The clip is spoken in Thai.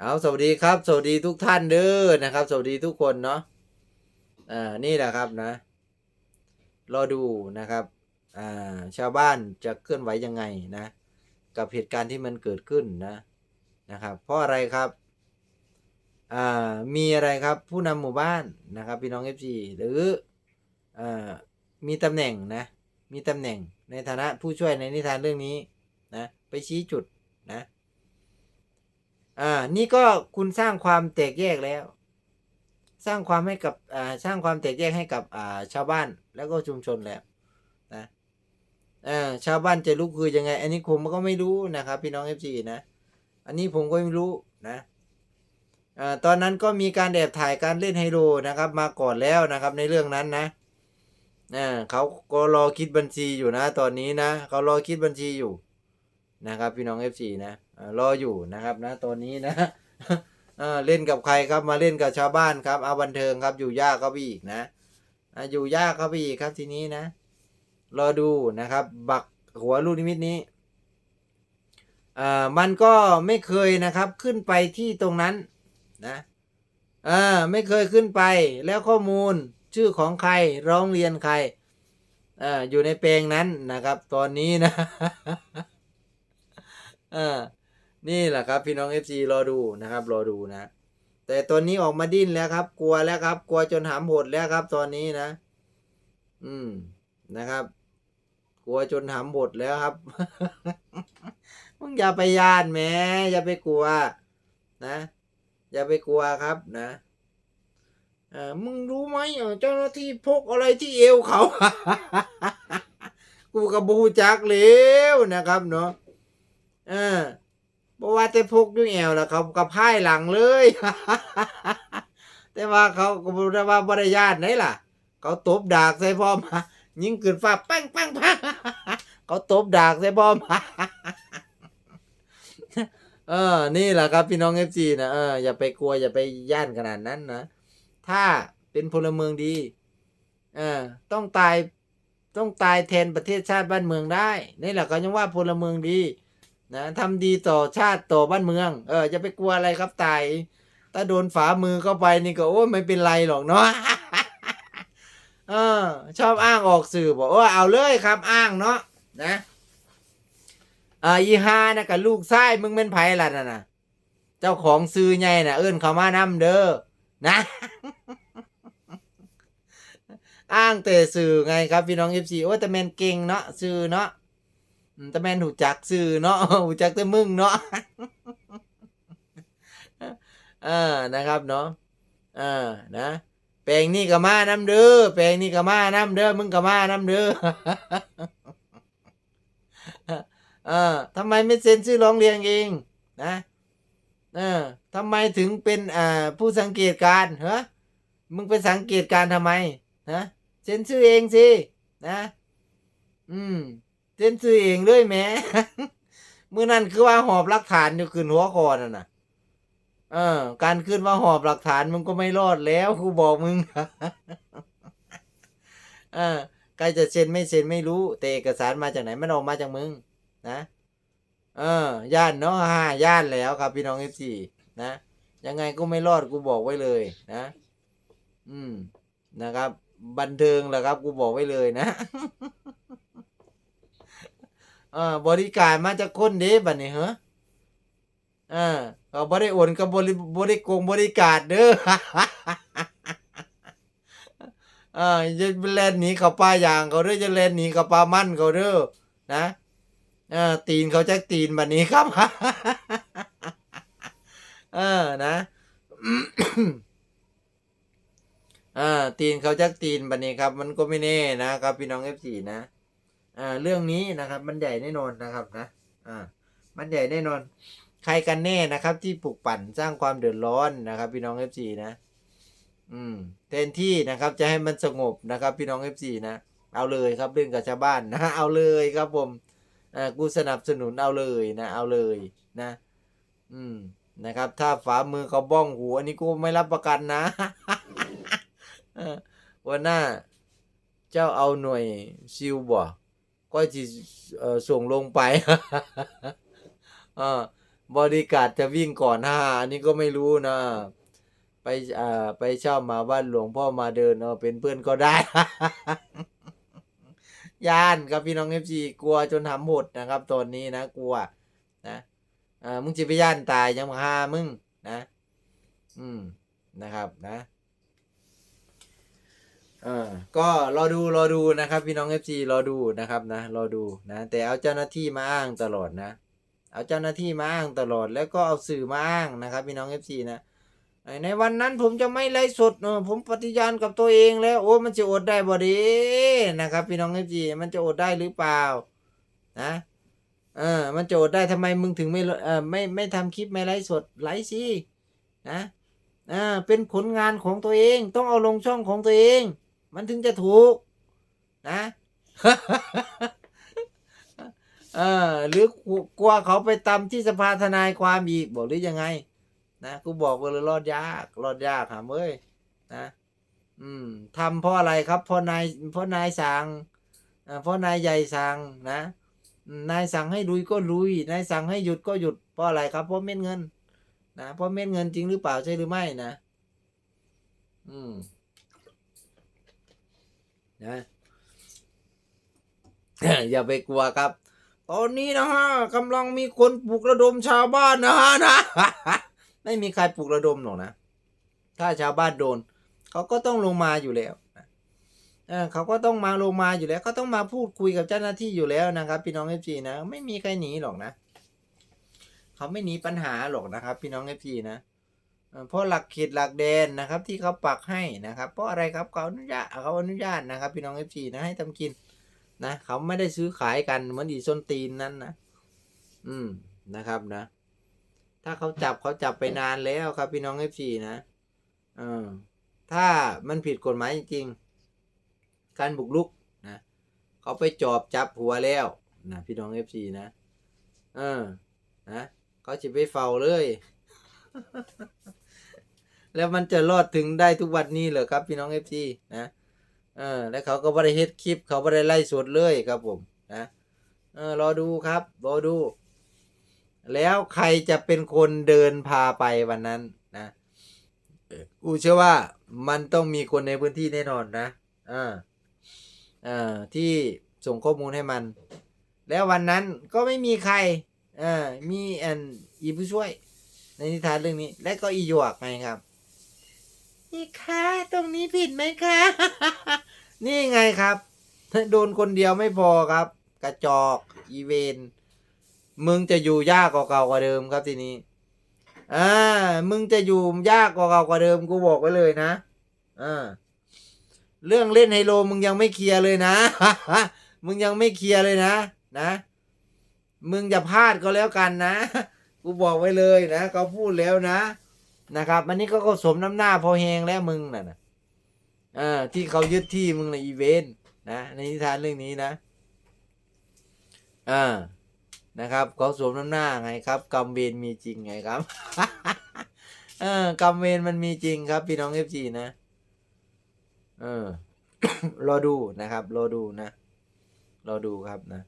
เอาสวัสดีครับ สวัสดีทุกท่านเด้อนะครับ สวัสดีทุกคนเนาะอ่านี่แหละครับนะ รอดูนะครับอ่าชาวบ้านจะเคลื่อนไหวยังไงนะ กับเหตุการณ์ที่มันเกิดขึ้นนะนะครับ เพราะอะไรครับอ่ามีอะไรครับผู้นำหมู่บ้านนะครับ พี่น้องเอฟซีหรืออ่ามีตำแหน่งนะ มีตำแหน่งในฐานะผู้ช่วยในนิทานเรื่องนี้นะ ไปชี้จุดนะ อ่า นี่ก็คุณสร้างความแตกแยกแล้ว สร้างความให้กับอ่าสร้างความแตกแยกให้กับอ่าชาวบ้านแล้วก็ชุมชนแล้วนะอ่าชาวบ้านจะรู้คือยังไง อันนี้ผมก็ไม่รู้นะครับ พี่น้องเอฟซีนะอันนี้ผมก็ไม่รู้นะอ่าตอนนั้นก็มีการแอบถ่ายการเล่นไฮโลนะครับ มาก่อนแล้วนะครับ ในเรื่องนั้นนะอ่าเขาก็รอคิดบัญชีอยู่นะ ตอนนี้นะเขารอคิดบัญชีอยู่นะครับ พี่น้อง FC นะอ่า รออยู่นะครับนะตอนนี้นะเล่นกับใครครับมาเล่นกับชาวบ้านครับเอาบันเทิงครับอยู่ยากเข้าไปอีกนะอยู่ยากเข้าไปอีกครับทีนี้นะ รอดูนะครับ บักหัวลูกนิมิตนี้อ่ามันก็ไม่เคยนะครับขึ้นไปที่ตรงนั้นนะอ่าไม่เคยขึ้นไปแล้วข้อมูลชื่อของใครร้องเรียนใครอ่าอยู่ในแปลงนั้นนะครับ ตอนนี้นะอ่า นี่แหละครับพี่น้อง FC รอดูนะครับ รอดูนะ แต่ตอนนี้ออกมาดิ้นแล้วครับ กลัวแล้วครับ กลัวจนหามหดแล้วครับ ตอนนี้นะ อืมนะครับ กลัวจนหามหดแล้วครับมึงอย่าไปยานแม้อย่าไปกลัว นะ อย่าไปกลัวครับนะเออมึงรู้ไหมเจ้าหน้าที่พกอะไรที่เอวเขา กูกับบูจักเลวนะครับเนาะเออ บอกว่าแต่พกด้วยแอวแล้วเขากับพ่ายหลังเลย แต่ว่าเขาก็บอกว่าบริญาตไหนล่ะ เขาตบดากใส่พร้อมยิงขึ้นฟ้าปังปังปังเขาตบดากใส่พร้อมเออ นี่แหละครับพี่น้องเอฟซีนะเอออย่าไปกลัวอย่าไปย่านขนาดนั้นนะ ถ้าเป็นพลเมืองดี เออ ต้องตายต้องตายแทนประเทศชาติบ้านเมืองได้ นี่แหละก็ยังว่าพลเมืองดี นะทำดีต่อชาติต่อบ้านเมือง เออจะไปกลัวอะไรครับตายถ้าโดนฝามือเข้าไปนี่ก็โอ้ไม่เป็นไรหรอกเนาะเออ ชอบอ้างออกสื่อบอกว่าเอาเลยครับอ้างเนาะนะอ่าอีฮานะกับลูกไส้มึงเป็นไผ่ล่ะน่ะนะเจ้าของซื้อไงน่ะเอิ้นเขามานำเด้อนะอ้างแต่สื่อไงครับพี่น้องเอฟซีโอ้แต่แมนเก่งเนาะสื่อเนาะ แต่แม่นหูจักสื่อเนาะหูจักแต่มึงเนาะเออนะครับเนาะเออนะแปลงนี่ก็มาน้ำเด้อแปลงนี่ก็มาน้ำเด้อมึงก็มาน้ำเด้อเออทำไมไม่เซ็นชื่อร้องเรียนเองนะเออทำไมถึงเป็นอ่าผู้สังเกตการเหรอมึงไปสังเกตการทำไมนะเซ็นชื่อเองสินะ อืม เซ็นชื่อเองเลยแม่เมื่อนั้นคือว่าหอบหลักฐานอยู่ขึ้นหัวคอนั่นน่ะเออ การขึ้นว่าหอบหลักฐานมึงก็ไม่รอดแล้วครูบอกมึงเออใครจะเซ็นไม่เซ็นไม่รู้ แต่เอกสารมาจากไหนมันออกมาจากมึง นะเออย่านเนาะฮ่าย่านแล้วครับพี่น้องเอฟซีนะยังไงก็ไม่รอดกูบอกไว้เลยนะ อืมนะครับ บันเทิงแหละครับ กูบอกไว้เลยนะ เออบริการมาจากคนเด้บัดนี้เหรอเออเขาบริโอนกับบริบริโกงบริการเด้อเออจะเล่นหนีเขาป้ายางเขาเด้อจะเล่นหนีเขาปลามั่นเขาเด้อนะเออตีนเขาจะตีนบัดนี้ครับเออนะเอ่าตีนเขาจักตีนบันนี้ครับ มันก็ไม่แน่นะครับ พี่น้องเอฟซีนะ อ่าเรื่องนี้นะครับ มันใหญ่แน่นอนนะครับนะอ่ามันใหญ่แน่นอน ใครกันแน่นะครับ ที่ปลุกปั่นสร้างความเดือดร้อนนะครับ พี่น้องเอฟซีนะ อืมแทนที่นะครับจะให้มันสงบนะครับ พี่น้องเอฟซีนะเอาเลยครับเรื่องกับชาวบ้านนะเอาเลยครับผมอ่ากูสนับสนุนเอาเลยนะ เอาเลยนะ อืมนะครับ ถ้าฝ่ามือเขาบ้องหูอันนี้กูไม่รับประกันนะวันหน้า เจ้าเอาหน่วยซิลบ่ ก็จะส่งลงไปอบริการจะวิ่งก่อนห้าอันนี้ก็ไม่รู้นะ ไปอไปเช่ามาบ้านหลวงพ่อมาเดินเออเป็นเพื่อนก็ได้ ย่านครับพี่น้องเอฟซีกลัวจนทำหมดนะครับ ตอนนี้นะกลัวนะอ่ามึงจะไปย่านตายยังมาฆ่ามึงนะ อืมนะครับนะ อก็รอดูรอดูนะครับ พี่น้องเอฟซีรอดูนะครับนะรอดูนะ แต่เอาเจ้าหน้าที่มาอ้างตลอดนะ เอาเจ้าหน้าที่มาอ้างตลอดแล้วก็เอาสื่อมาอ้างนะครับ พี่น้องเอฟซีนะในวันนั้นผมจะไม่ไลฟ์สดเออผมปฏิญาณกับตัวเองแล้วโอ้มันจะอดได้บ่ดีนะครับ พี่น้องเอฟซีมันจะอดได้หรือเปล่านะเออมันจะอดได้ทำไมมึงถึงไม่เออไม่ไม่ทำคลิปไม่ไลฟ์สดไลฟ์สินะอ่าเป็นผลงานของตัวเอง ต้องเอาลงช่องของตัวเอง มันถึงจะถูกนะเออหรือกลัวเขาไปตำที่สภาทนายความอีกบอกหรือยังไง นะกูบอกเลยรอดยาก รอดยากหามเอ้ยนะ อืมทำเพราะอะไรครับเพราะนายเพราะนายสั่งเพราะนายใหญ่สั่งนะนายสั่งให้ลุยก็ลุย นายสั่งให้หยุดก็หยุดเพราะอะไรครับเพราะเม็ดเงิน นะเพราะเม็ดเงินจริงหรือเปล่าใช่หรือไม่นะ อืม นะอย่าไปกลัวครับ ตอนนี้นะฮะกำลังมีคนปลุกระดมชาวบ้านนะฮะนะไม่มีใครปลุกระดมหรอกนะ ถ้าชาวบ้านโดน เขาก็ต้องลงมาอยู่แล้วเออเขาก็ต้องมาลงมาอยู่แล้วเขาต้องมาพูดคุยกับเจ้าหน้าที่อยู่แล้วนะครับ พี่น้องเอฟซีนะ ไม่มีใครหนีหรอกนะ เขาไม่หนีปัญหาหรอกนะครับ พี่น้องเอฟซีนะ เพราะหลักเขตหลักแดนนะครับที่เขาปักให้นะครับ เพราะอะไรครับเขาอนุญาตเขาอนุญาตนะครับ พี่น้องเอฟซีนะให้ทำกินนะเขาไม่ได้ซื้อขายกันเหมือนอีส้นตีนนั้นนะอืมนะครับนะ ถ้าเขาจับเขาจับไปนานแล้วครับ พี่น้องเอฟซีนะเออถ้ามันผิดกฎหมายจริงๆการบุกรุกนะเขาไปจอบจับหัวแล้วนะพี่น้องเอฟซีนะเออนะเขาจะไปเฝ้าเลย แล้วมันจะรอดถึงได้ทุกวันนี้เหรอครับพี่น้องเอฟซีนะเออแล้วเขาก็ไม่ได้เฮ็ดคลิป เขาไม่ได้ไล่สดเลยครับผมนะเออรอดูครับรอดู แล้วใครจะเป็นคนเดินพาไปวันนั้นนะกูเชื่อว่ามันต้องมีคนในพื้นที่แน่นอนนะอ่าอ่าที่ส่งข้อมูลให้มัน แล้ววันนั้นก็ไม่มีใครอ่ามีอันอีผู้ช่วยในนิทานเรื่องนี้ และก็อีหยวกไงครับ นี่คะตรงนี้ผิดไหมคะ นี่ไงครับ โดนคนเดียวไม่พอครับ กระจอกอีเวนมึงจะอยู่ยากกว่าเก่ากว่าเดิมครับทีนี้อ่ามึงจะอยู่ยากกว่าเก่ากว่าเดิมกูบอกไว้เลยนะอ่าเรื่องเล่นไฮโลมึงยังไม่เคลียร์เลยนะ มึงยังไม่เคลียร์เลยนะ นะ มึงอย่าพลาดก็แล้วกันนะ กูบอกไว้เลยนะเขาพูดแล้วนะ นะครับ อันนี้ก็ก็สมน้ำหน้าพอแหงแล้วมึงน่ะนะเออที่เขายึดที่มึงในอีเวนต์นะในนิทานเรื่องนี้นะอ่านะครับเขาสวมน้ำหน้าไงครับกรรมเวรมีจริงไงครับเออกรรมเวรมันมีจริงครับ พี่น้องเอฟซีนะเออรอดูนะครับ รอดูนะ รอดูครับนะ